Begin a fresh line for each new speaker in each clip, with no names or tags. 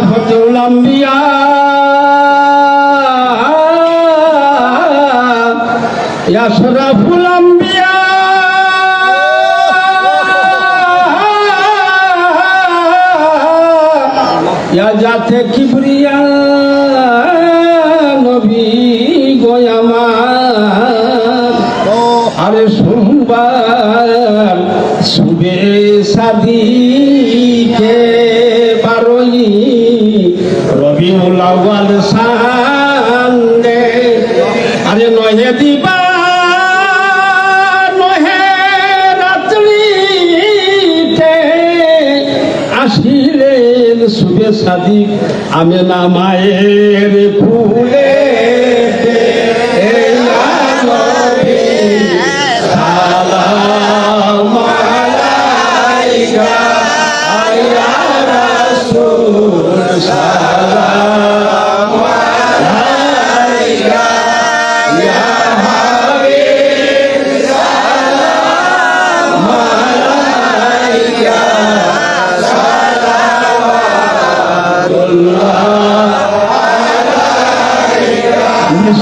ফতুল আম্বিয়া। আশরাফুল আম্বিয়া। জাতে কিবরিয়া। নবী গোয়ামার আরে সোমবার সুবে সাদিকে। রবিউল সামনে। আরে নহে দিবা নহে রাত্রিতে আসিলেন শুভে সাদিক। আমেনা মায়ের ফুলে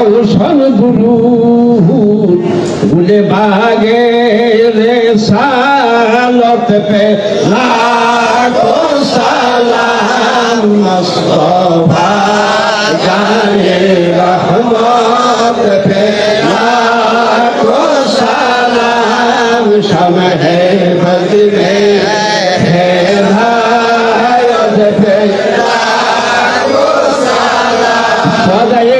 রৌশন গুরু ভুলে ভাগে রে সালত পে লাখো সালাম মুস্তফা জানে রহমত পে লাখো সালাম সমহে বদলে। হেদায়ত পে সদায়ে কারবালা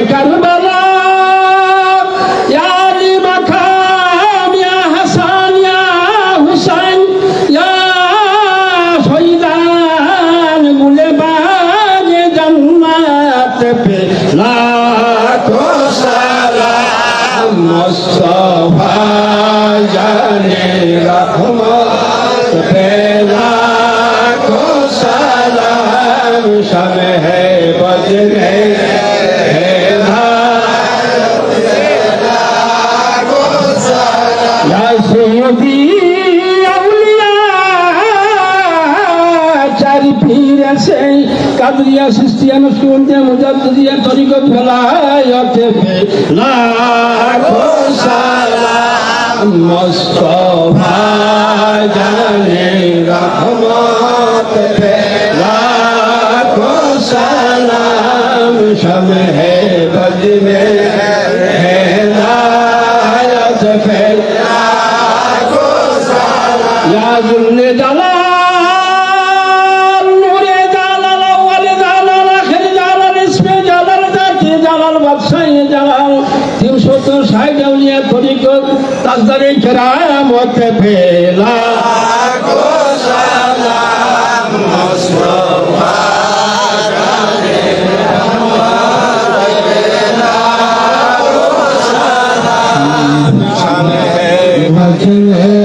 লাখো সালাম মুস্তফা জানে রহমত আছে। কাদরিয়া, সিস্তিয়া নকশবন্দিয়া মুজাদ্দিদিয়া তরিকত ভেলায়ত লাখো সালাম, মুস্তফা জানে রহমত লাখো সালাম শমে বজ মে। হেলায়ত ফেলায়ত يا ذو الجلال তিনশত ষাট আউলিয়া তরিকত তাজদারে কেরামত পেলা। ভজন